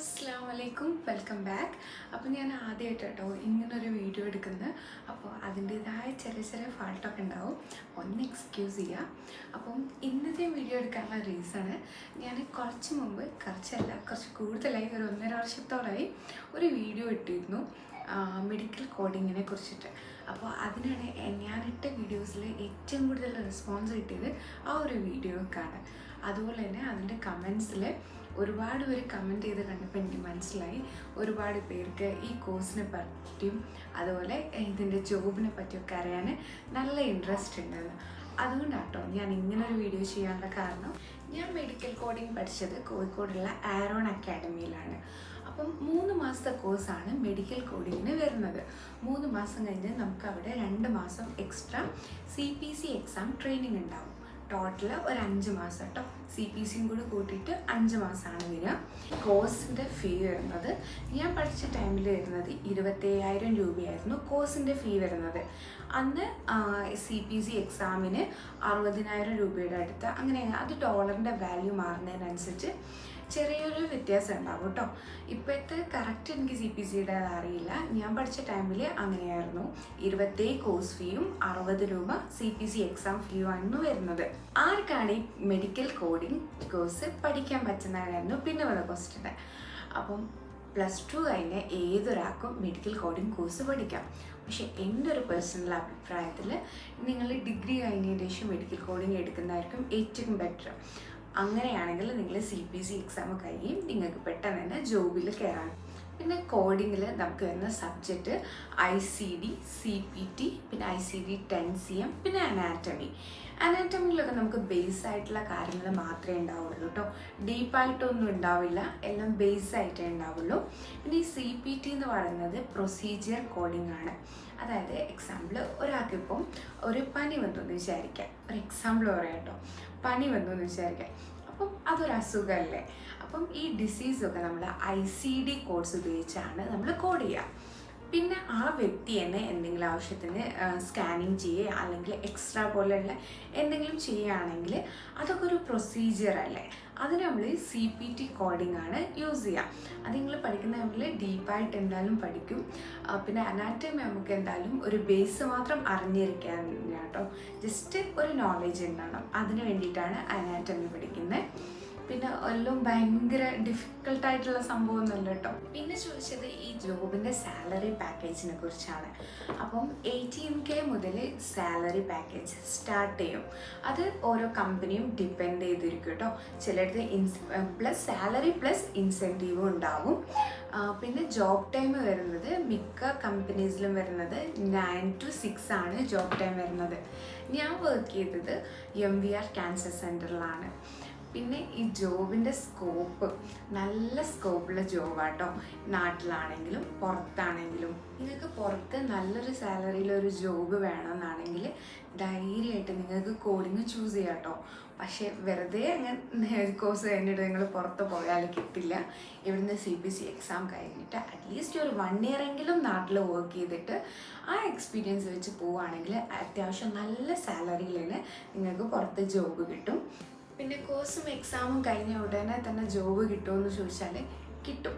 അസ്സാം വലൈക്കും welcome back. അപ്പോൾ ഞാൻ ആദ്യമായിട്ട് കേട്ടോ ഇങ്ങനൊരു വീഡിയോ എടുക്കുന്നത് അപ്പോൾ അതിന്റേതായ ചെറിയ ചെറിയ ഫാൾട്ടൊക്കെ ഉണ്ടാവും ഒന്ന് എക്സ്ക്യൂസ് ചെയ്യുക അപ്പം ഇന്നത്തെ വീഡിയോ എടുക്കാനുള്ള റീസണ് ഞാൻ കുറച്ച് മുമ്പ് കുറച്ചല്ല കുറച്ച് കൂടുതലായി ഒരു ഒന്നര വർഷത്തോളമായി ഒരു വീഡിയോ ഇട്ടിരുന്നു. മെഡിക്കൽ കോഡിങ്ങിനെ കുറിച്ചിട്ട്. അപ്പോൾ അതിനാണ് ഞാനിട്ട വീഡിയോസിൽ ഏറ്റവും കൂടുതൽ റെസ്പോൺസ് കിട്ടിയത് ആ ഒരു വീഡിയോക്കാണ് അതുപോലെ തന്നെ അതിന്റെ കമൻസിൽ ഒരുപാട് പേര് കമന്റ് ചെയ്ത് കണ്ടപ്പോൾ എനിക്ക് മനസ്സിലായി. ഒരുപാട് പേർക്ക് ഈ കോഴ്സിനെ പറ്റിയും അതുപോലെ ഇതിന്റെ ജോബിനെ പറ്റിയൊക്കെ അറിയാൻ നല്ല ഇൻട്രസ്റ്റ് ഉണ്ടെന്ന് അതുകൊണ്ടാട്ടോ ഞാൻ ഇങ്ങനെ ഒരു വീഡിയോ ചെയ്യാനുള്ള കാരണം ഞാൻ മെഡിക്കൽ കോഡിംഗ് പഠിച്ചത് കോഴിക്കോടുള്ള ആരോൺ അക്കാഡമിയിലാണ് അപ്പം മൂന്ന് മാസത്തെ കോഴ്സാണ് മെഡിക്കൽ കോഡിങ്ങിന് വരുന്നത്. മൂന്ന് മാസം കഴിഞ്ഞ് നമുക്ക് അവിടെ രണ്ട് മാസം extra C P C exam training ഉണ്ടാവും. ടോട്ടൽ ഒരു അഞ്ച് മാസം കേട്ടോ സി പി സിയും കൂടി കൂട്ടിയിട്ട് അഞ്ച് മാസമാണ് വരിക. കോഴ്സിന്റെ ഫീ വരുന്നത്. ഞാൻ പഠിച്ച ടൈമിൽ വരുന്നത് ഇരുപത്തയ്യായിരം രൂപയായിരുന്നു കോഴ്സിന്റെ ഫീ വരുന്നത്. അന്ന് സി പി സി എക്സാമിന് അറുപതിനായിരം രൂപയുടെ അടുത്ത്. അങ്ങനെ അത് ഡോളറിന്റെ വാല്യൂ മാറുന്നതിനനുസരിച്ച് ചെറിയൊരു വ്യത്യാസം ഉണ്ടാവും കേട്ടോ. ഇപ്പോഴത്തെ കറക്റ്റ് എനിക്ക് സി പി സിയുടെ അറിയില്ല. ഞാൻ പഠിച്ച ടൈമിൽ അങ്ങനെയായിരുന്നു. ഇരുപത്തേഴ് കോഴ്സ് ഫീയും അറുപത് രൂപ സി പി സി എക്സാം ഫീയും ആയിരുന്നു വരുന്നത്. ആർക്കാണ് ഈ മെഡിക്കൽ കോഡിംഗ് കോഴ്സ് പഠിക്കാൻ പറ്റുന്നതായിരുന്നു പിന്നെ വന്ന ക്വസ്റ്റ്യൻ അപ്പം പ്ലസ് ടു കഴിഞ്ഞ ഏതൊരാൾക്കും മെഡിക്കൽ കോഡിംഗ് കോഴ്സ് പഠിക്കാം. പക്ഷെ എന്റെ ഒരു പേഴ്സണൽ അഭിപ്രായത്തിൽ നിങ്ങൾ ഡിഗ്രി കഴിഞ്ഞതിന് ശേഷം മെഡിക്കൽ കോഡിംഗ് എടുക്കുന്നതായിരിക്കും ഏറ്റവും ബെറ്റർ അങ്ങനെയാണെങ്കിൽ നിങ്ങൾ സി പി സി എക്സാം കഴിയും. നിങ്ങൾക്ക് പെട്ടെന്ന് തന്നെ ജോബിൽ കയറാം പിന്നെ കോഡിങ്ങിൽ നമുക്ക് വരുന്ന subject I C D C P T പിന്നെ I C D ten C M പിന്നെ അനാറ്റമി അനാറ്റമിയിലൊക്കെ നമുക്ക് ബേസ് ആയിട്ടുള്ള കാര്യങ്ങൾ മാത്രമേ ഉണ്ടാവുള്ളൂ കേട്ടോ ഡീപ്പായിട്ടൊന്നും ഉണ്ടാവില്ല. എല്ലാം ബേസ് ആയിട്ടേ ഉണ്ടാവുള്ളൂ. പിന്നെ ഈ സി പി ടി എന്ന് പറയുന്നത് പ്രൊസീജിയർ കോഡിംഗ് ആണ്. അതായത് എക്സാമ്പിൾ ഒരാൾക്കിപ്പം ഒരു പനി വന്നു എന്ന് വിചാരിക്കാം. ഒരു എക്സാമ്പിൾ പറയാം കേട്ടോ. പനി വന്നു എന്ന് വിചാരിക്കാം. അപ്പം അതൊരു അസുഖമല്ലേ അപ്പം ഈ ഡിസീസൊക്കെ നമ്മൾ ഐ സി ഡി കോഡ്സ് ഉപയോഗിച്ചാണ് നമ്മൾ കോഡ് ചെയ്യുക പിന്നെ ആ വ്യക്തി തന്നെ എന്തെങ്കിലും ആവശ്യത്തിന് സ്കാനിങ് ചെയ്യുക അല്ലെങ്കിൽ എക്സ്ട്രാ പോലെയുള്ള എന്തെങ്കിലും ചെയ്യുകയാണെങ്കിൽ അതൊക്കെ ഒരു പ്രൊസീജിയർ അല്ലേ? അതിന് നമ്മൾ സി പി ടി കോഡിംഗ് ആണ് യൂസ് ചെയ്യുക. അത് നിങ്ങൾ പഠിക്കുന്ന നമ്മൾ ഡീപ്പായിട്ട് എന്തായാലും പഠിക്കും. പിന്നെ അനാറ്റമി നമുക്ക് എന്തായാലും ഒരു ബേസ് മാത്രം അറിഞ്ഞിരിക്കാൻ കേട്ടോ. ജസ്റ്റ് ഒരു നോളേജ് ഉണ്ടാവണം. അതിന് വേണ്ടിയിട്ടാണ് അനാറ്റമി പഠിക്കുന്നത്. പിന്നെ എല്ലാം ഭയങ്കര ഡിഫിക്കൽട്ട് ആയിട്ടുള്ള സംഭവമൊന്നുമല്ല കേട്ടോ. പിന്നെ ചോദിച്ചത് ഈ ജോബിന്റെ സാലറി പാക്കേജിനെ കുറിച്ചാണ്. അപ്പം എയ്റ്റീൻ കെ മുതൽ സാലറി പാക്കേജ് സ്റ്റാർട്ട് ചെയ്യും. അത് ഓരോ കമ്പനിയും ഡിപ്പെൻഡ് ചെയ്തിരിക്കും കേട്ടോ. ചിലടത്ത് ഇൻസ് പ്ലസ് സാലറി പ്ലസ് ഇൻസെന്റീവും ഉണ്ടാവും. പിന്നെ ജോബ് ടൈം വരുന്നത് മിക്ക കമ്പനീസിലും വരുന്നത് നയൻ ടു സിക്സ് ആണ് ജോബ് ടൈം വരുന്നത്. ഞാൻ വർക്ക് ചെയ്തത് എം വി ആർ ക്യാൻസർ സെന്ററിലാണ് പിന്നെ ഈ ജോബിന്റെ സ്കോപ്പ് നല്ല സ്കോപ്പുള്ള ജോബാട്ടോ. നാട്ടിലാണെങ്കിലും പുറത്താണെങ്കിലും നിങ്ങൾക്ക് പുറത്ത് നല്ലൊരു സാലറിയിലൊരു ജോബ് വേണമെന്നാണെങ്കിൽ ധൈര്യമായിട്ട് നിങ്ങൾക്ക് കോഡിങ് ചൂസ് ചെയ്യാം കേട്ടോ പക്ഷേ വെറുതെ അങ്ങനെ കോഴ്സ് കഴിഞ്ഞിട്ട് നിങ്ങൾ പുറത്ത് പോയാൽ കിട്ടില്ല. ഇവിടുന്ന് സി ബി സി എക്സാം കഴിഞ്ഞിട്ട് അറ്റ്ലീസ്റ്റ് ഒരു വൺ ഇയർ എങ്കിലും നാട്ടിൽ വർക്ക് ചെയ്തിട്ട് ആ എക്സ്പീരിയൻസ് വെച്ച് പോവുകയാണെങ്കിൽ അത്യാവശ്യം നല്ല സാലറിയിൽ നിങ്ങൾക്ക് പുറത്ത് ജോബ് കിട്ടും. പിന്നെ കോഴ്സും എക്സാമും കഴിഞ്ഞ ഉടനെ തന്നെ ജോബ് കിട്ടുമെന്ന് ചോദിച്ചാൽ കിട്ടും.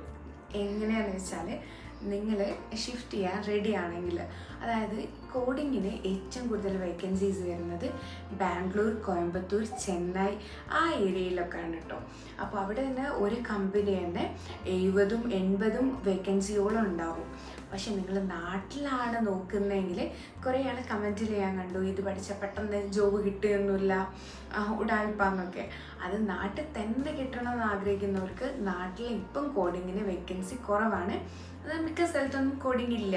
എങ്ങനെയാണെന്ന് വെച്ചാൽ നിങ്ങൾ ഷിഫ്റ്റ് ചെയ്യാൻ റെഡി ആണെങ്കിൽ അതായത് കോഡിങ്ങിന് ഏറ്റവും കൂടുതൽ വേക്കൻസീസ് വരുന്നത് ബാംഗ്ലൂർ കോയമ്പത്തൂർ ചെന്നൈ ആ ഏരിയയിലൊക്കെയാണ് കേട്ടോ അപ്പോൾ അവിടെ തന്നെ ഒരു കമ്പനി തന്നെ എഴുപതും എൺപതും വേക്കൻസിയോളം ഉണ്ടാവും. പക്ഷെ നിങ്ങൾ നാട്ടിലാണ് നോക്കുന്നതെങ്കിൽ കുറേ ആൾ കമന്റ് ചെയ്യാൻ കണ്ടു ഇത് പഠിച്ച പെട്ടെന്ന് ജോബ് കിട്ടുകയൊന്നുമില്ല ഉടായ്പാന്നൊക്കെ. അത് നാട്ടിൽ തന്നെ കിട്ടണമെന്ന് ആഗ്രഹിക്കുന്നവർക്ക് നാട്ടിൽ ഇപ്പം കോഡിങ്ങിന് വേക്കൻസി കുറവാണ്. അത് മിക്ക സ്ഥലത്തൊന്നും കോഡിങ് ഇല്ല.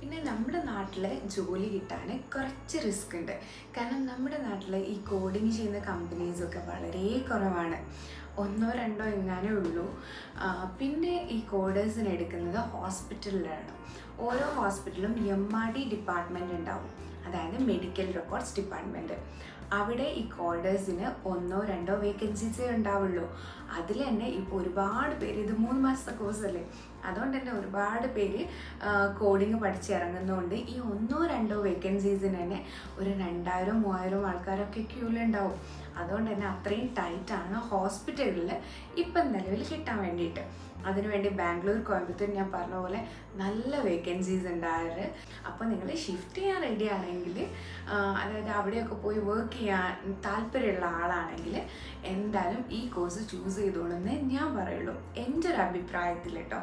പിന്നെ നമ്മുടെ നാട്ടിൽ ജോലി കിട്ടാൻ കുറച്ച് റിസ്ക് ഉണ്ട്. കാരണം നമ്മുടെ നാട്ടിൽ ഈ കോഡിങ് ചെയ്യുന്ന കമ്പനീസൊക്കെ വളരെ കുറവാണ്. ഒന്നോ രണ്ടോ എങ്ങാനേ ഉള്ളൂ. പിന്നെ ഈ കോഡേഴ്സിന് എടുക്കുന്നത് ഹോസ്പിറ്റലിലാണ് ഓരോ ഹോസ്പിറ്റലും എം ആർ ഡി ഡിപ്പാർട്ട്മെന്റ് ഉണ്ടാവും. അതായത് മെഡിക്കൽ റെക്കോർഡ്സ് ഡിപ്പാർട്ട്മെന്റ് അവിടെ ഈ കോഡേഴ്സിന് ഒന്നോ രണ്ടോ വേക്കൻസീസേ ഉണ്ടാവുള്ളൂ. അതിൽ തന്നെ ഇപ്പോൾ ഒരുപാട് പേര് ഇത് മൂന്ന് മാസത്തെ കോഴ്സ് അല്ലേ? അതുകൊണ്ട് തന്നെ ഒരുപാട് പേര് കോഡിങ് പഠിച്ചിറങ്ങുന്നതുകൊണ്ട് ഈ ഒന്നോ രണ്ടോ വേക്കൻസീസിന് തന്നെ ഒരു രണ്ടായിരം മൂവായിരം ആൾക്കാരൊക്കെ ക്യൂലുണ്ടാവും അതുകൊണ്ട് തന്നെ അത്രയും ടൈറ്റാണ് ഹോസ്പിറ്റലുകളിൽ ഇപ്പം നിലവിൽ കിട്ടാൻ വേണ്ടിയിട്ട്. അതിനുവേണ്ടി ബാംഗ്ലൂർ കോയമ്പത്തൂർ ഞാൻ പറഞ്ഞ പോലെ നല്ല വേക്കൻസീസ് ഉണ്ടായത്. അപ്പോൾ നിങ്ങൾ ഷിഫ്റ്റ് ചെയ്യാൻ റെഡി ആണെങ്കിൽ അതായത് അവിടെയൊക്കെ പോയി വർക്ക് ചെയ്യാൻ താല്പര്യമുള്ള ആളാണെങ്കിൽ എന്തായാലും ഈ കോഴ്സ് ചൂസ് ചെയ്തോളൂന്നേ ഞാൻ പറയുള്ളൂ. എന്റെ ഒരു അഭിപ്രായത്തിൽ കേട്ടോ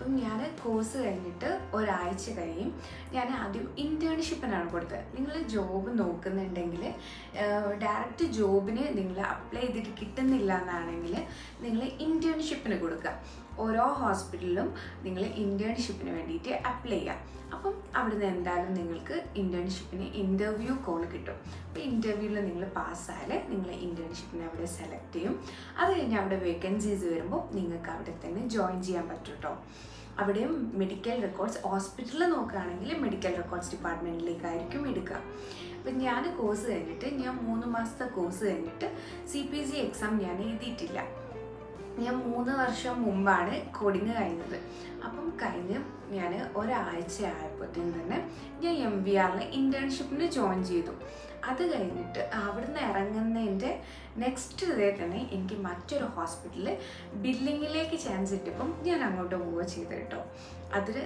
അപ്പം ഞാൻ കോഴ്സ് കഴിഞ്ഞിട്ട് ഒരാഴ്ച കഴിയും. ഞാൻ ആദ്യം ഇന്റേൺഷിപ്പിനാണ് കൊടുത്തത്. നിങ്ങൾ ജോബ് നോക്കുന്നുണ്ടെങ്കിൽ ഡയറക്റ്റ് ജോബിന് നിങ്ങൾ അപ്ലൈ ചെയ്തിട്ട് കിട്ടുന്നില്ല എന്നാണെങ്കിൽ നിങ്ങൾ ഇന്റേൺഷിപ്പിന് കൊടുക്കുക. ഓരോ ഹോസ്പിറ്റലിലും നിങ്ങൾ ഇന്റേൺഷിപ്പിന് വേണ്ടിയിട്ട് അപ്ലൈ ചെയ്യാം. അപ്പം അവിടുന്ന് എന്തായാലും നിങ്ങൾക്ക് ഇന്റേൺഷിപ്പിന് ഇന്റർവ്യൂ കോൾ കിട്ടും. അപ്പോൾ ഇന്റർവ്യൂവിൽ നിങ്ങൾ പാസ്സായാൽ നിങ്ങൾ ഇന്റേൺഷിപ്പിനെ അവിടെ സെലക്ട് ചെയ്യും. അത് കഴിഞ്ഞ് അവിടെ വേക്കൻസീസ് വരുമ്പോൾ നിങ്ങൾക്ക് അവിടെ തന്നെ ജോയിൻ ചെയ്യാൻ പറ്റും കേട്ടോ അവിടെയും മെഡിക്കൽ റെക്കോർഡ്സ് ഹോസ്പിറ്റലിൽ നോക്കുകയാണെങ്കിൽ മെഡിക്കൽ റെക്കോർഡ്സ് ഡിപ്പാർട്ട്മെന്റിലേക്കായിരിക്കും എടുക്കുക. അപ്പം ഞാൻ കോഴ്സ് കഴിഞ്ഞിട്ട് ഞാൻ മൂന്ന് മാസത്തെ കോഴ്സ് കഴിഞ്ഞിട്ട് സി പി സി എക്സാം ഞാൻ എഴുതിയിട്ടില്ല. ഞാൻ മൂന്ന് വർഷം മുമ്പാണ് കോഡിങ് കഴിഞ്ഞത്. അപ്പം കഴിഞ്ഞ് ഞാൻ ഒരാഴ്ച ആയപ്പോഴത്തേക്കും തന്നെ ഞാൻ എം വി ആറിൽ ഇന്റേൺഷിപ്പിന് ജോയിൻ ചെയ്തു. അത് കഴിഞ്ഞിട്ട് അവിടുന്ന് ഇറങ്ങുന്നതിന്റെ നെക്സ്റ്റ് ഡേ തന്നെ എനിക്ക് മറ്റൊരു ഹോസ്പിറ്റലിൽ ബില്ലിങ്ങിലേക്ക് ചാൻസ് കിട്ടിയപ്പം ഞാൻ അങ്ങോട്ട് മൂവ് ചെയ്ത് കേട്ടോ. അതിൽ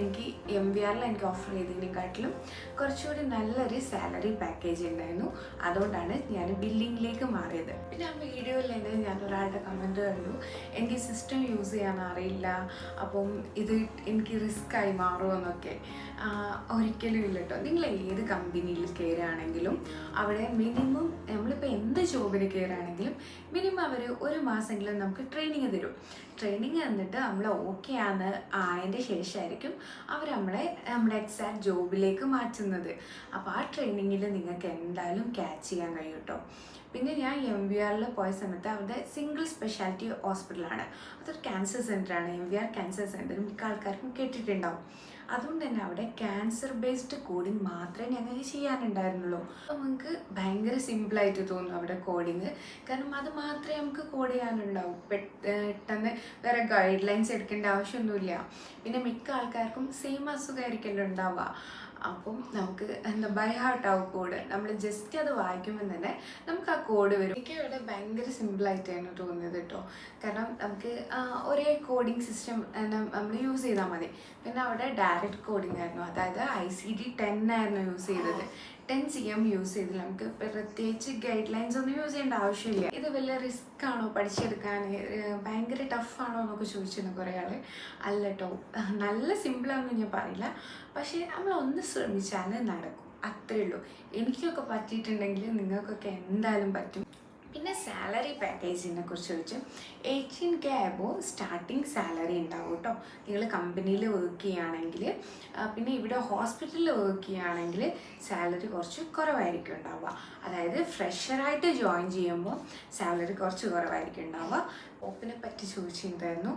എനിക്ക് എം വി ആറിൽ എനിക്ക് ഓഫർ ചെയ്തതിനെക്കാട്ടിലും കുറച്ചുകൂടി നല്ലൊരു സാലറി പാക്കേജ് ഉണ്ടായിരുന്നു. അതുകൊണ്ടാണ് ഞാൻ ബില്ലിങ്ങിലേക്ക് മാറിയത്. പിന്നെ ആ വീഡിയോയിൽ തന്നെ ഞാൻ ഒരാളുടെ കമന്റ് കണ്ടു. എനിക്ക് സിസ്റ്റം യൂസ് ചെയ്യാൻ അറിയില്ല. അപ്പം ഇത് എനിക്ക് റിസ്ക് ആയി മാറുമെന്നൊക്കെ. ഒരിക്കലും ഇല്ല കേട്ടോ. നിങ്ങൾ ഏത് കമ്പനിയിൽ കയറുകയാണെങ്കിലും അവിടെ മിനിമം നമ്മളിപ്പോൾ എന്ത് ജോബിന് കയറുകയാണെങ്കിലും മിനിമം അവർ ഒരു മാസമെങ്കിലും നമുക്ക് ട്രെയിനിങ് തരും. ട്രെയിനിങ് തന്നിട്ട് നമ്മൾ ഓക്കെ ആണ് ആയതിന്റെ ശേഷമായിരിക്കും അവർ നമ്മളെ നമ്മുടെ എക്സാക്ട് ജോബിലേക്ക് മാറ്റുന്നത്. അപ്പോൾ ആ ട്രെയിനിങ്ങിൽ നിങ്ങൾക്ക് എന്തായാലും ക്യാച്ച് ചെയ്യാൻ കഴിയും കേട്ടോ പിന്നെ ഞാൻ എം വി ആറിൽ പോയ സമയത്ത് അവിടെ സിംഗിൾ സ്പെഷ്യാലിറ്റി ഹോസ്പിറ്റലാണ് അതൊരു cancer സെന്ററാണ് M V R cancer centre മിക്ക ആൾക്കാർക്കും കേട്ടിട്ടുണ്ടാവും. അതുകൊണ്ട് തന്നെ അവിടെ ക്യാൻസർ ബേസ്ഡ് കോഡിങ് മാത്രമേ ഞങ്ങൾക്ക് ചെയ്യാനുണ്ടായിരുന്നുള്ളൂ. അപ്പോൾ നമുക്ക് ഭയങ്കര സിമ്പിളായിട്ട് തോന്നും അവിടെ കോഡിങ് കാരണം അത് മാത്രമേ നമുക്ക് കോഡ് ചെയ്യാനുണ്ടാവും. പെട്ടെന്ന് വേറെ ഗൈഡ് ലൈൻസ് എടുക്കേണ്ട ആവശ്യമൊന്നുമില്ല. പിന്നെ മിക്ക ആൾക്കാർക്കും സെയിം അസുഖമായിരിക്കല്ലോ ഉണ്ടാവുക. അപ്പം നമുക്ക് എന്താ ബൈ ഹാർട്ട് ആവും കോഡ് നമ്മൾ ജസ്റ്റ് അത് വായിക്കുമ്പോൾ തന്നെ നമുക്ക് ആ കോഡ് വരും. എനിക്ക് ഇവിടെ ഭയങ്കര സിമ്പിളായിട്ടാണ് തോന്നിയത് കേട്ടോ കാരണം നമുക്ക് ഒരേ കോഡിംഗ് സിസ്റ്റം നമ്മൾ യൂസ് ചെയ്താൽ മതി. പിന്നെ അവിടെ ഡയറക്റ്റ് കോഡിംഗ് ആയിരുന്നു. അതായത് ഐ സി ഡി ടെൻ ആയിരുന്നു യൂസ് ചെയ്തത്. ടെൻ സി എം യൂസ് ചെയ്ത് നമുക്ക് പ്രത്യേകിച്ച് ഗൈഡ് ലൈൻസ് ഒന്നും യൂസ് ചെയ്യേണ്ട ആവശ്യമില്ല. ഇത് വലിയ റിസ്ക് ആണോ പഠിച്ചെടുക്കാൻ? ഭയങ്കര ടഫാണോ എന്നൊക്കെ ചോദിച്ചിരുന്നു കുറേ ആൾ അല്ല കേട്ടോ നല്ല സിമ്പിളാണെന്ന് ഞാൻ പറയില്ല. പക്ഷേ നമ്മൾ ഒന്ന് ശ്രമിച്ചാൽ നടക്കും. അത്രേ ഉള്ളൂ. എനിക്കൊക്കെ പറ്റിയിട്ടുണ്ടെങ്കിൽ നിങ്ങൾക്കൊക്കെ എന്തായാലും പറ്റും. പിന്നെ സാലറി പാക്കേജിനെ കുറിച്ച് ചോദിച്ചു. Eighteen K above starting salary ഉണ്ടാവും കേട്ടോ നിങ്ങൾ കമ്പനിയിൽ വർക്ക് ചെയ്യുകയാണെങ്കിൽ പിന്നെ ഇവിടെ ഹോസ്പിറ്റലിൽ വർക്ക് ചെയ്യുകയാണെങ്കിൽ സാലറി കുറച്ച് കുറവായിരിക്കും ഉണ്ടാവുക. അതായത് ഫ്രഷറായിട്ട് ജോയിൻ ചെയ്യുമ്പോൾ സാലറി കുറച്ച് കുറവായിരിക്കും ഉണ്ടാവുക. ഓപ്പിനെ പറ്റി ചോദിച്ചിട്ടുണ്ടായിരുന്നു.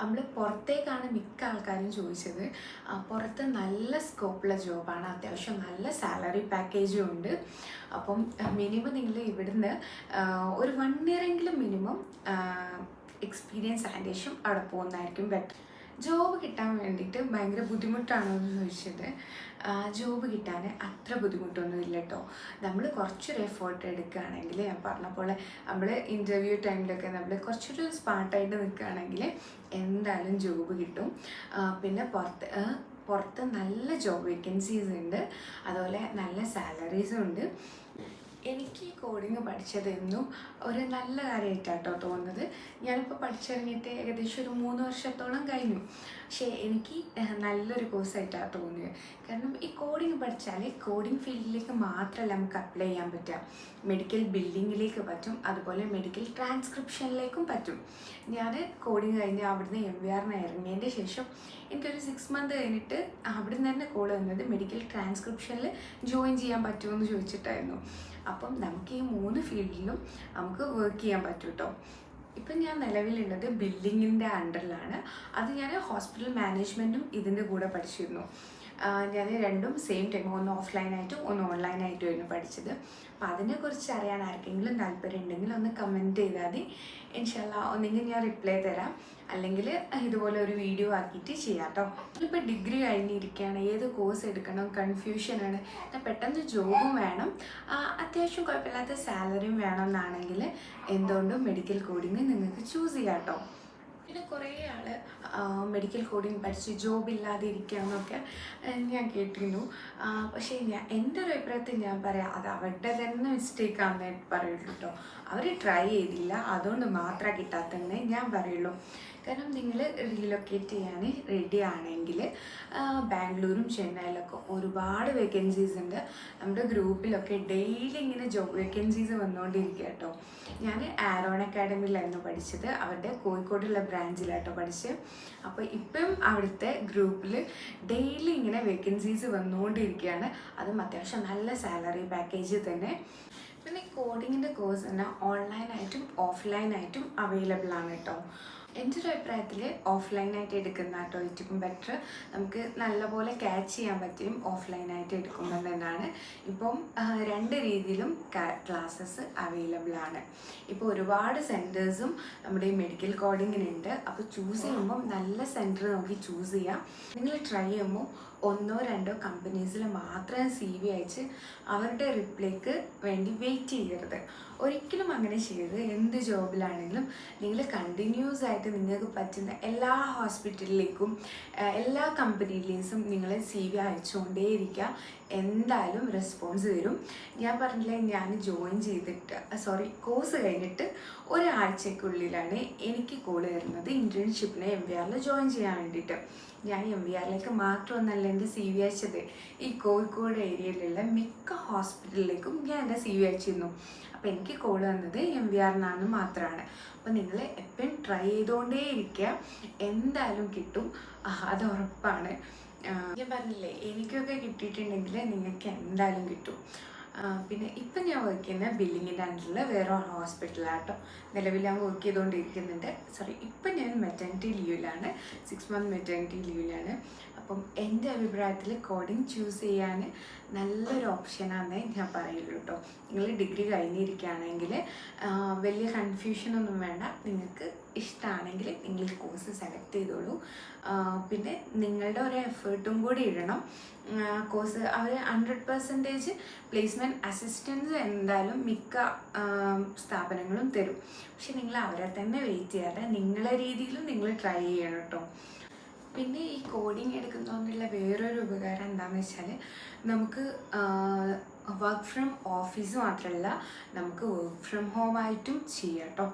നമ്മൾ പുറത്തേക്കാണ് മിക്ക ആൾക്കാരും ചോദിച്ചത്. പുറത്ത് നല്ല സ്കോപ്പുള്ള ജോബാണ് അത്യാവശ്യം നല്ല സാലറി പാക്കേജും ഉണ്ട്. അപ്പം മിനിമം നിങ്ങൾ ഇവിടുന്ന് ഒരു വൺ ഇയർ എങ്കിലും മിനിമം എക്സ്പീരിയൻസ് ആയതിനു ശേഷം അവിടെ പോകുന്നതായിരിക്കും ബെറ്റർ ജോബ് കിട്ടാൻ വേണ്ടിയിട്ട് ഭയങ്കര ബുദ്ധിമുട്ടാണോ എന്ന് ചോദിച്ചത്. ജോബ് കിട്ടാൻ അത്ര ബുദ്ധിമുട്ടൊന്നും ഇല്ല കേട്ടോ നമ്മൾ കുറച്ചൊരു എഫേർട്ട് എടുക്കുകയാണെങ്കിൽ ഞാൻ പറഞ്ഞ പോലെ നമ്മൾ ഇന്റർവ്യൂ ടൈമിലൊക്കെ നമ്മൾ കുറച്ചൊരു സ്മാർട്ടായിട്ട് നിൽക്കുകയാണെങ്കിൽ എന്തായാലും ജോബ് കിട്ടും. പിന്നെ പുറത്ത് പുറത്ത് നല്ല ജോബ് വേക്കൻസീസ് ഉണ്ട്. അതുപോലെ നല്ല സാലറീസും ഉണ്ട്. എനിക്ക് ഈ കോഡിങ് പഠിച്ചതെന്നും ഒരു നല്ല കാര്യമായിട്ടാട്ടോ തോന്നുന്നത്. ഞാനിപ്പോൾ പഠിച്ചിറങ്ങിയിട്ട് ഏകദേശം ഒരു മൂന്ന് വർഷത്തോളം കഴിഞ്ഞു. പക്ഷേ എനിക്ക് നല്ലൊരു കോഴ്സായിട്ടാണ് തോന്നിയത്. കാരണം ഈ കോഡിങ് പഠിച്ചാൽ കോഡിങ് ഫീൽഡിലേക്ക് മാത്രമല്ല നമുക്ക് അപ്ലൈ ചെയ്യാൻ പറ്റുക. മെഡിക്കൽ ബിൽഡിങ്ങിലേക്ക് പറ്റും. അതുപോലെ മെഡിക്കൽ ട്രാൻസ്ക്രിപ്ഷനിലേക്കും പറ്റും. ഞാൻ കോഡിങ് കഴിഞ്ഞ് അവിടുന്ന് എം വി ആറിന് ഇറങ്ങിയതിന്റെ ശേഷം എനിക്കൊരു സിക്സ് മന്ത് കഴിഞ്ഞിട്ട് അവിടുന്ന് തന്നെ കോൾ വന്നത് മെഡിക്കൽ ട്രാൻസ്ക്രിപ്ഷനിൽ ജോയിൻ ചെയ്യാൻ പറ്റുമോ എന്ന് ചോദിച്ചിട്ടായിരുന്നു. അപ്പം നമുക്ക് ഈ മൂന്ന് ഫീൽഡിലും നമുക്ക് വർക്ക് ചെയ്യാൻ പറ്റും കേട്ടോ ഇപ്പം ഞാൻ നിലവിലുള്ളത് ബിൽഡിങ്ങിന്റെ അണ്ടറിലാണ് അത് ഞാൻ ഹോസ്പിറ്റൽ മാനേജ്മെന്റും ഇതിന്റെ കൂടെ പഠിച്ചിരുന്നു. ഞാൻ രണ്ടും സെയിം ടൈം ഒന്ന് ഓഫ്ലൈനായിട്ടും ഒന്ന് ഓൺലൈനായിട്ടും ആയിരുന്നു പഠിച്ചത്. അപ്പോൾ അതിനെക്കുറിച്ച് അറിയാൻ ആർക്കെങ്കിലും താല്പര്യം ഉണ്ടെങ്കിൽ ഒന്ന് കമന്റ് ചെയ്താൽ മതി ഇൻഷല്ല ഒന്നെങ്കിൽ ഞാൻ റിപ്ലൈ തരാം. അല്ലെങ്കിൽ ഇതുപോലെ ഒരു വീഡിയോ ആക്കിയിട്ട് ചെയ്യാം കേട്ടോ ഇപ്പോൾ ഡിഗ്രി കഴിഞ്ഞിരിക്കുകയാണ്. ഏത് കോഴ്സ് എടുക്കണം? കൺഫ്യൂഷനാണ് പെട്ടെന്ന് ജോബും വേണം. അത്യാവശ്യം കുഴപ്പമില്ലാത്ത സാലറിയും വേണം എന്നാണെങ്കിൽ എന്തുകൊണ്ടും മെഡിക്കൽ കോഡിങ് നിങ്ങൾക്ക് ചൂസ് ചെയ്യാം കേട്ടോ പിന്നെ കുറേ ആൾ മെഡിക്കൽ കോഡിങ് പഠിച്ച് ജോബ് ഇല്ലാതെ ഇരിക്കുകയെന്നൊക്കെ ഞാൻ കേട്ടിരുന്നു. പക്ഷേ ഞാൻ എന്റെ ഒരു അഭിപ്രായത്തിൽ ഞാൻ പറയാം അത് അവരുടെ തന്നെ മിസ്റ്റേക്കാണെന്നേ പറയുള്ളൂ കേട്ടോ അവർ ട്രൈ ചെയ്തില്ല അതുകൊണ്ട് മാത്രം കിട്ടാത്തതെന്നേ ഞാൻ പറയുള്ളൂ. കാരണം നിങ്ങൾ റീലൊക്കേറ്റ് ചെയ്യാൻ റെഡി ആണെങ്കിൽ ബാംഗ്ലൂരും ചെന്നൈയിലൊക്കെ ഒരുപാട് വേക്കൻസീസ് ഉണ്ട്. നമ്മുടെ ഗ്രൂപ്പിലൊക്കെ ഡെയിലി ഇങ്ങനെ ജോബ് വേക്കൻസീസ് വന്നുകൊണ്ടിരിക്കുക കേട്ടോ ഞാൻ ആരോൺ അക്കാഡമിയിലായിരുന്നു പഠിച്ചത്. അവരുടെ കോഴിക്കോടുള്ള ബ്രാഞ്ചിലാട്ടോ പഠിച്ചത് അപ്പോൾ ഇപ്പം അവിടുത്തെ ഗ്രൂപ്പിൽ ഡെയിലി ഇങ്ങനെ വേക്കൻസീസ് വന്നുകൊണ്ടിരിക്കുകയാണ്. അതും അത്യാവശ്യം നല്ല സാലറി പാക്കേജ് തന്നെ. പിന്നെ കോഡിങ്ങിന്റെ കോഴ്സ് തന്നെ ഓൺലൈനായിട്ടും ഓഫ്ലൈനായിട്ടും അവൈലബിൾ ആണ് കേട്ടോ എന്റെ ഒരു അഭിപ്രായത്തിൽ ഓഫ്ലൈനായിട്ട് എടുക്കുന്ന കേട്ടോ ബെറ്റർ നമുക്ക് നല്ലപോലെ ക്യാച്ച് ചെയ്യാൻ പറ്റും ഓഫ്ലൈനായിട്ട് എടുക്കുമ്പോൾ തന്നെയാണ് ഇപ്പം രണ്ട് രീതിയിലും ക്ലാസ്സസ് അവൈലബിൾ ആണ്. ഇപ്പോൾ ഒരുപാട് സെന്റേഴ്സും നമ്മുടെ ഈ മെഡിക്കൽ കോഡിങ്ങിനുണ്ട് അപ്പോൾ ചൂസ് ചെയ്യുമ്പോൾ നല്ല സെന്റർ നോക്കി ചൂസ് ചെയ്യാം. നിങ്ങൾ ട്രൈ ചെയ്യുമ്പോൾ ഒന്നോ രണ്ടോ കമ്പനീസിൽ മാത്രം സി വി അയച്ച് അവരുടെ റിപ്ലൈക്ക് വേണ്ടി വെയിറ്റ് ചെയ്യരുത്. ഒരിക്കലും അങ്ങനെ ചെയ്യരുത്. എന്ത് ജോബിലാണെങ്കിലും നിങ്ങൾ കണ്ടിന്യൂസ് ആയിട്ട് നിങ്ങൾക്ക് പറ്റുന്ന എല്ലാ ഹോസ്പിറ്റലിലേക്കും എല്ലാ കമ്പനിയിലേക്കും നിങ്ങൾ സി വി അയച്ചുകൊണ്ടേയിരിക്കുക. എന്തായാലും റെസ്പോൺസ് തരും ഞാൻ പറഞ്ഞില്ലേ ഞാൻ ജോയിൻ ചെയ്തിട്ട് സോറി കോഴ്സ് കഴിഞ്ഞിട്ട് ഒരാഴ്ചക്കുള്ളിലാണ് എനിക്ക് കോൾ വരുന്നത്. ഇന്റേൺഷിപ്പിന് എം വി ആറിൽ ജോയിൻ ചെയ്യാൻ വേണ്ടിയിട്ട്. ഞാൻ എം വി ആറിലേക്ക് മാത്രമൊന്നല്ല എന്റെ സി വി അയച്ചത്. ഈ കോഴിക്കോട് ഏരിയയിലുള്ള മിക്ക ഹോസ്പിറ്റലിലേക്കും ഞാൻ എന്റെ സി വി അയച്ചിരുന്നു. അപ്പോൾ എനിക്ക് കോൾ വന്നത് എം വി ആറിനാണ് മാത്രമാണ്. അപ്പോൾ നിങ്ങൾ എപ്പോഴും ട്രൈ ചെയ്തുകൊണ്ടേ ഇരിക്കുക. എന്തായാലും കിട്ടും. അത് ഉറപ്പാണ്. ഞാൻ പറഞ്ഞില്ലേ എനിക്കൊക്കെ കിട്ടിയിട്ടുണ്ടെങ്കിൽ നിങ്ങൾക്ക് എന്തായാലും കിട്ടും. പിന്നെ ഇപ്പം ഞാൻ വർക്ക് ചെയ്യുന്ന ബില്ലിങ്ങിന്റെ അണ്ടറിൽ വേറെ ഹോസ്പിറ്റലാട്ടോ നിലവിൽ ഞാൻ വർക്ക് ചെയ്തുകൊണ്ടിരിക്കുന്നുണ്ട്. സോറി ഇപ്പം ഞാൻ മെറ്റേണിറ്റി ലീവിലാണ് സിക്സ് മന്ത് മെറ്റേണിറ്റി ലീവിലാണ് അപ്പം എന്റെ അഭിപ്രായത്തിൽ കോഡിങ് ചൂസ് ചെയ്യാൻ നല്ലൊരു ഓപ്ഷനാണെന്നേ ഞാൻ പറയുള്ളൂ കേട്ടോ നിങ്ങൾ ഡിഗ്രി കഴിഞ്ഞിരിക്കുകയാണെങ്കിൽ വലിയ കൺഫ്യൂഷനൊന്നും വേണ്ട. നിങ്ങൾക്ക് ഇഷ്ടമാണെങ്കിൽ നിങ്ങൾ ഈ കോഴ്സ് സെലക്ട് ചെയ്തോളൂ പിന്നെ നിങ്ങളുടെ ഒരു എഫേർട്ടും കൂടി ഇടണം. കോഴ്സ് അവർ ഹൺഡ്രഡ് പെർസെന്റേജ് പ്ലേസ്മെന്റ് അസിസ്റ്റൻസ് എന്തായാലും മിക്ക സ്ഥാപനങ്ങളും തരും. പക്ഷെ നിങ്ങൾ അവരെ തന്നെ വെയിറ്റ് ചെയ്യാതെ നിങ്ങളെ രീതിയിലും നിങ്ങൾ ട്രൈ ചെയ്യണം കേട്ടോ പിന്നെ ഈ കോഡിങ് എടുക്കുന്നതുകൊണ്ടുള്ള വേറൊരു ഉപകാരം എന്താണെന്ന് വെച്ചാൽ നമുക്ക് വർക്ക് ഫ്രം ഓഫീസ് മാത്രമല്ല നമുക്ക് വർക്ക് ഫ്രം ഹോം ആയിട്ടും ചെയ്യാം കേട്ടോ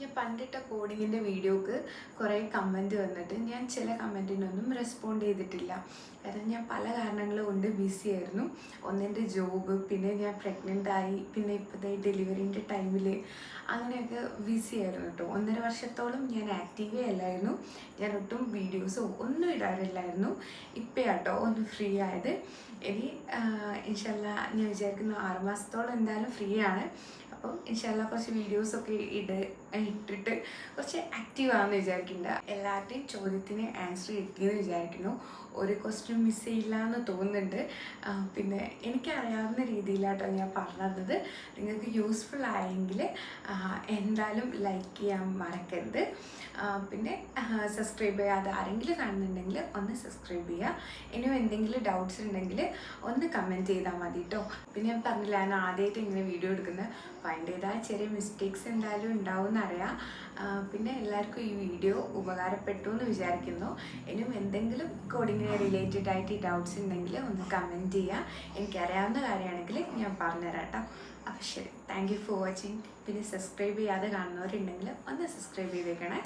ഞാൻ പണ്ടിട്ട കോഡിങ്ങിന്റെ വീഡിയോക്ക് കുറേ കമന്റ് വന്നിട്ട് ഞാൻ ചില കമന്റിനൊന്നും റെസ്പോണ്ട് ചെയ്തിട്ടില്ല. കാരണം ഞാൻ പല കാരണങ്ങൾ കൊണ്ട് ബിസി ആയിരുന്നു. ഒന്നെന്റെ ജോബ് പിന്നെ ഞാൻ പ്രഗ്നന്റ് ആയി പിന്നെ ഇപ്പോഴത്തെ ഡെലിവറിന്റെ ടൈമിൽ അങ്ങനെയൊക്കെ ബിസി ആയിരുന്നു കേട്ടോ ഒന്നര വർഷത്തോളം ഞാൻ ആക്റ്റീവേ അല്ലായിരുന്നു. ഞാൻ ഒട്ടും വീഡിയോസോ ഒന്നും ഇടാറില്ലായിരുന്നു. ഇപ്പോഴാട്ടോ ഒന്ന് ഫ്രീ ആയത്. ഇനി ഇൻഷല്ല ഞാൻ വിചാരിക്കുന്നു ആറുമാസത്തോളം എന്തായാലും ഫ്രീ ആണ്. അപ്പം ഇൻഷല്ല കുറച്ച് വീഡിയോസൊക്കെ ഇട ഇട്ടിട്ട് കുറച്ച് ആക്റ്റീവ് ആണെന്ന് വിചാരിക്കുന്നുണ്ട് എല്ലാവരുടെയും ചോദ്യത്തിന് ആൻസർ കിട്ടിയെന്ന് വിചാരിക്കുന്നു. ഒരു ക്വസ്റ്റ്യൻ മിസ് ചെയ്യില്ല എന്ന് തോന്നുന്നുണ്ട് പിന്നെ എനിക്കറിയാവുന്ന രീതിയിലാട്ടോ ഞാൻ പറഞ്ഞത്. നിങ്ങൾക്ക് യൂസ്ഫുൾ ആയെങ്കിൽ എന്തായാലും ലൈക്ക് ചെയ്യാൻ മറക്കരുത്. പിന്നെ സബ്സ്ക്രൈബ് ചെയ്യാതെ ആരെങ്കിലും കാണുന്നുണ്ടെങ്കിൽ ഒന്ന് സബ്സ്ക്രൈബ് ചെയ്യുക. ഇനിയും എന്തെങ്കിലും ഡൗട്ട്സ് ഉണ്ടെങ്കിൽ ഒന്ന് കമന്റ് ചെയ്താൽ മതി കേട്ടോ പിന്നെ ഞാൻ പറഞ്ഞില്ല ഞാൻ ആദ്യമായിട്ട് ഇങ്ങനെ വീഡിയോ എടുക്കുന്നത് അപ്പോൾ അതിന്റേതായ ചെറിയ മിസ്റ്റേക്സ് എന്തായാലും ഉണ്ടാവും എന്നറിയാം. പിന്നെ എല്ലാവർക്കും ഈ വീഡിയോ ഉപകാരപ്പെട്ടു എന്ന് വിചാരിക്കുന്നു. ഇനിയും എന്തെങ്കിലും കോഡിങ്ങിനെ റിലേറ്റഡ് ആയിട്ട് ഈ ഡൗട്ട്സ് ഉണ്ടെങ്കിൽ ഒന്ന് കമന്റ് ചെയ്യുക എനിക്കറിയാവുന്ന കാര്യമാണെങ്കിൽ ഞാൻ പറഞ്ഞുതരാം കേട്ടോ അപ്പോൾ ശരി താങ്ക് യു ഫോർ വാച്ചിങ് പിന്നെ സബ്സ്ക്രൈബ് ചെയ്യാതെ കാണുന്നവരുണ്ടെങ്കിൽ ഒന്ന് സബ്സ്ക്രൈബ് ചെയ്തേക്കണേ.